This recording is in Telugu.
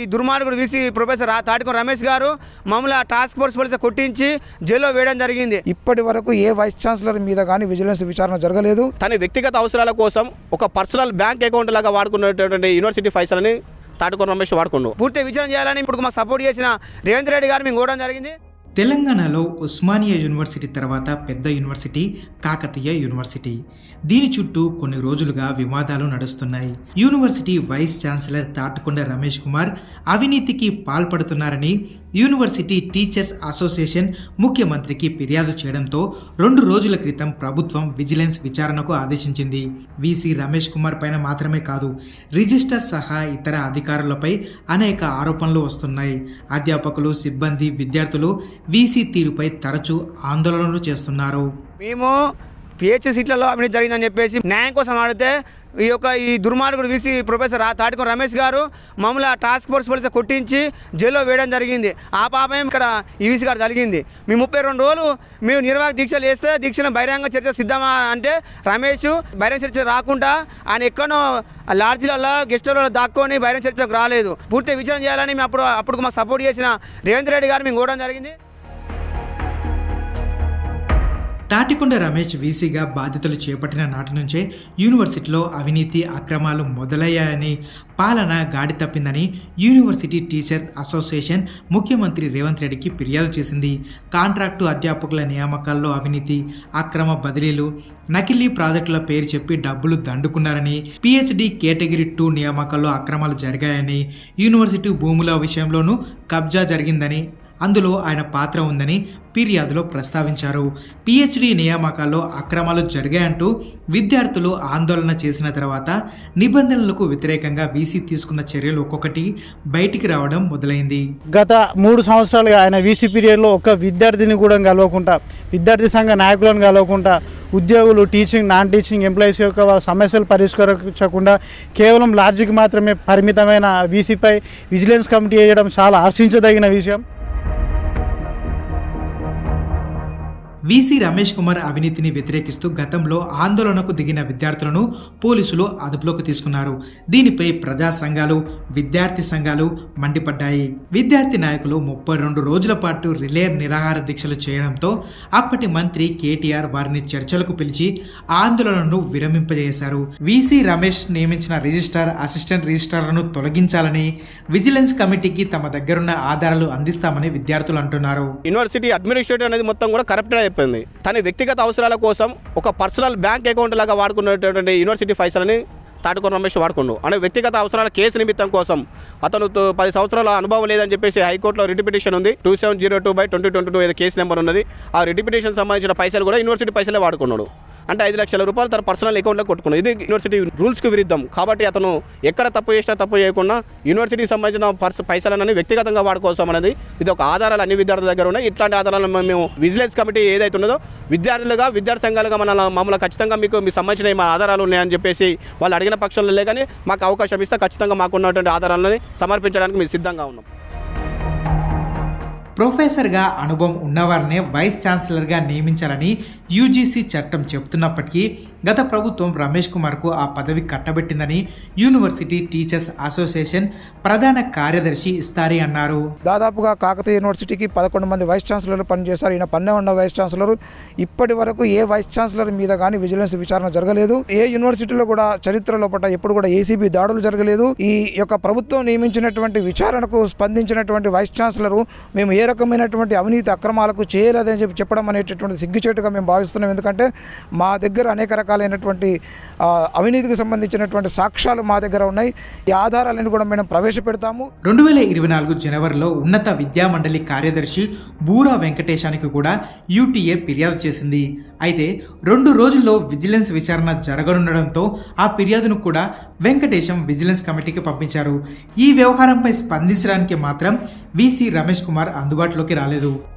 ఈ దుర్మార్గుడు వీసీ ప్రొఫెసర్ ఆ తాటికొండ రమేష్ గారు మమ్మల్ని ఆ టాస్క్ ఫోర్స్ పోలీసు కొట్టించి జైల్లో వేయడం జరిగింది. ఇప్పటి వరకు ఏ వైస్ ఛాన్సలర్ మీద కానీ విజిలెన్స్ విచారణ జరగలేదు. తన వ్యక్తిగత అవసరాల కోసం ఒక పర్సనల్ బ్యాంక్ అకౌంట్ లాగా వాడుకున్నటువంటి యూనివర్సిటీ పైసలని తాటికొండ రమేష్ వాడుకున్నాడు పూర్తి విచారణ చేయాలని ఇప్పుడు మాకు సపోర్ట్ చేసిన రేవంత్ రెడ్డి గారు మేము కోవడం జరిగింది. తెలంగాణలో ఉస్మానియా యూనివర్సిటీ తర్వాత పెద్ద యూనివర్సిటీ కాకతీయ యూనివర్సిటీ. దీని చుట్టూ కొన్ని రోజులుగా వివాదాలు నడుస్తున్నాయి. University vice chancellor Tatikonda Ramesh Kumar అవినీతికి పాల్పడుతున్నారని యూనివర్సిటీ టీచర్స్ అసోసియేషన్ ముఖ్యమంత్రికి ఫిర్యాదు చేయడంతో రెండు రోజుల క్రితం ప్రభుత్వం విజిలెన్స్ విచారణకు ఆదేశించింది. వీసీ రమేష్ కుమార్ పైన మాత్రమే కాదు రిజిస్టర్ సహా ఇతర అధికారులపై అనేక ఆరోపణలు వస్తున్నాయి. అధ్యాపకులు సిబ్బంది విద్యార్థులు వీసీ తీరుపై తరచూ ఆందోళనలు చేస్తున్నారు. మేము పిహెచ్ సీట్లలో అవినీతి జరిగిందని చెప్పేసి న్యాయం కోసం ఆడితే ఈ యొక్క ఈ దుర్మార్గుడు వీసీ ప్రొఫెసర్ ఆ తాటికొండ రమేష్ గారు మమ్మల్ని ఆ టాస్క్ ఫోర్స్ పోలీసు కొట్టించి జైల్లో వేయడం జరిగింది. ఆ పాపం ఇక్కడ ఈవీసీ గారు జరిగింది. మేము ముప్పై రెండు రోజులు మేము నిర్వాహక దీక్షలు వేస్తే దీక్షను బహిరంగ చర్చ సిద్ధమా అంటే రమేష్ బహిరంగ చర్చ రాకుండా ఆయన ఎక్కడో లాడ్జీలలో గెస్టులలో దాక్కొని బహిరంగ చర్చకు రాలేదు. పూర్తి విచారణ చేయాలని మేము అప్పుడు అప్పుడు మాకు సపోర్ట్ చేసిన రేవంత్ రెడ్డి గారు మేము కోవడం జరిగింది. తాటికొండ రమేష్ వీసీగా బాధ్యతలు చేపట్టిన నాటి నుంచే యూనివర్సిటీలో అవినీతి అక్రమాలు మొదలయ్యాయని పాలన గాడి తప్పిందని యూనివర్సిటీ టీచర్ అసోసియేషన్ ముఖ్యమంత్రి రేవంత్ రెడ్డికి ఫిర్యాదు చేసింది. కాంట్రాక్టు అధ్యాపకుల నియామకాల్లో అవినీతి అక్రమ బదిలీలు నకిలీ ప్రాజెక్టుల పేరు చెప్పి డబ్బులు దండుకున్నారని పిహెచ్డి కేటగిరీ టూ నియామకాల్లో అక్రమాలు జరిగాయని యూనివర్సిటీ భూముల విషయంలోనూ కబ్జా జరిగిందని అందులో ఆయన పాత్ర ఉందని ఫిర్యాదులో ప్రస్తావించారు. పిహెచ్డి నియామకాల్లో అక్రమాలు జరిగాయంటూ విద్యార్థులు ఆందోళన చేసిన తర్వాత నిబంధనలకు వ్యతిరేకంగా వీసీ తీసుకున్న చర్యలు ఒక్కొక్కటి బయటికి రావడం మొదలైంది. గత మూడు సంవత్సరాలుగా ఆయన వీసీ పీరియడ్లో ఒక విద్యార్థిని కూడా కలవకుండా విద్యార్థి సంఘ నాయకులను కలవకుండా ఉద్యోగులు టీచింగ్ నాన్ టీచింగ్ ఎంప్లాయీస్ యొక్క సమస్యలు పరిష్కరించకుండా కేవలం లాడ్జికి మాత్రమే పరిమితమైన వీసీపై విజిలెన్స్ కమిటీ వేయడం చాలా హర్షించదగిన విషయం. వీసీ రమేష్ కుమార్ అవినీతిని వ్యతిరేకిస్తూ గతంలో ఆందోళనకు దిగిన విద్యార్థులను పోలీసులు అదుపులోకి తీసుకున్నారు. దీనిపై ప్రజా సంఘాలు విద్యార్థి సంఘాలు మండిపడ్డాయి. విద్యార్థి నాయకులు ముప్పై రెండు రోజుల పాటు రిలే నిరాహార దీక్షలు చేయడంతో అప్పటి మంత్రి కేటీఆర్ వారిని చర్చలకు పిలిచి ఆందోళనను విరమింపజేశారు. వీసీ రమేష్ నియమించిన రిజిస్ట్రార్ అసిస్టెంట్ రిజిస్ట్రార్లను తొలగించాలని విజిలెన్స్ కమిటీకి తమ దగ్గరున్న ఆధారాలు అందిస్తామని విద్యార్థులు అంటున్నారు. యూనివర్సిటీ అడ్మినిస్ట్రేటివ్ అనేది మొత్తం కూడా కరప్టెడ్ చెప్పింది తన వ్యక్తిగత అవసరాల కోసం ఒక పర్సనల్ బ్యాంక్ అకౌంట్ లాగా వాడుకున్నటువంటి యూనివర్సిటీ పైసలని తాటికొండ రమేష్ వాడుకుండు. అనే వ్యక్తిగత అవసరాల కేసు నిమిత్తం కోసం అతను తో- పది సంవత్సరాల అనుభవం లేదని చెప్పేసి హైకోర్టులో రిటిపిటేషన్ ఉంది. Two seven zero two by twenty twenty two case number ఉన్నది. ఆ రిటిపిటేషన్ సంబంధించిన పైసలు కూడా యూనివర్సిటీ పైసలే వాడుకున్నాడు. అంటే ఐదు లక్షల రూపాయలు తన పర్సనల్ అకౌంట్లో కొట్టుకున్నాడు. ఇది యూనివర్సిటీ రూల్స్కి విరుద్ధం. కాబట్టి అతను ఎక్కడ తప్పు చేసినా తప్పు చేయకుండా యూనివర్సిటీకి సంబంధించిన పర్స్ పైసలన్నీ వ్యక్తిగతంగా వాడుకోసం అనేది ఇది ఒక ఆధారాలు అన్ని విద్యార్థుల దగ్గర ఉన్నాయి. ఇట్లాంటి ఆధారాలను మేము విజిలెన్స్ కమిటీ ఏదైతే ఉన్నదో విద్యార్థులుగా విద్యార్థి సంఘాలుగా మన మమ్మల్ని ఖచ్చితంగా మీకు మీ సంబంధించిన మా ఆధారాలు ఉన్నాయని చెప్పేసి వాళ్ళు అడిగిన పక్షంలో లేదని మాకు అవకాశం ఇస్తే ఖచ్చితంగా మాకున్నటువంటి ఆధారాలని సమర్పించడానికి మేము సిద్ధంగా ఉన్నాం. ప్రొఫెసర్గా అనుభవం ఉన్నవారినే వైస్ ఛాన్సలర్గా నియమించాలని యూజీసీ చట్టం చెబుతున్నప్పటికీ గత ప్రభుత్వం రమేష్ కుమార్కు ఆ పదవి కట్టబెట్టిందని యూనివర్సిటీ టీచర్స్ అసోసియేషన్ ప్రధాన కార్యదర్శి ఇస్తారి అన్నారు. దాదాపుగా కాకతీయ యూనివర్సిటీకి పదకొండు మంది వైస్ ఛాన్సలర్లు పనిచేశారు. ఈయన పన్నెండు వైస్ ఛాన్సలర్ ఇప్పటి వరకు ఏ వైస్ ఛాన్సలర్ మీద కానీ విజిలెన్స్ విచారణ జరగలేదు. ఏ యూనివర్సిటీలో కూడా చరిత్ర లోపల ఎప్పుడు కూడా ఏసీబీ దాడులు జరగలేదు. ఈ యొక్క ప్రభుత్వం నియమించినటువంటి విచారణకు స్పందించినటువంటి వైస్ ఛాన్సలర్ మేము ఏ రకమైనటువంటి అవినీతి అక్రమాలకు చేయలేదని చెప్పి చెప్పడం అనేటటువంటి సిగ్గుచేటుగా మేము భావిస్తున్నాం. ఎందుకంటే మా దగ్గర అనేక రకాలైనటువంటి అవినీతికి సంబంధించినటువంటి సాక్ష్యాలు మా దగ్గర ఉన్నాయి. ఈ ఆధారాలను కూడా మేము ప్రవేశపెడతాము. రెండు వేల ఇరవై నాలుగు జనవరిలో ఉన్నత విద్యా మండలి కార్యదర్శి బూరా వెంకటేశానికి కూడా యూటీఏ ఫిర్యాదు చేసింది. అయితే రెండు రోజుల్లో విజిలెన్స్ విచారణ జరగనుండడంతో ఆ ఫిర్యాదును కూడా వెంకటేశం విజిలెన్స్ కమిటీకి పంపించారు. ఈ వ్యవహారంపై స్పందించడానికి మాత్రం విసి రమేష్ కుమార్ అందుబాటులోకి రాలేదు.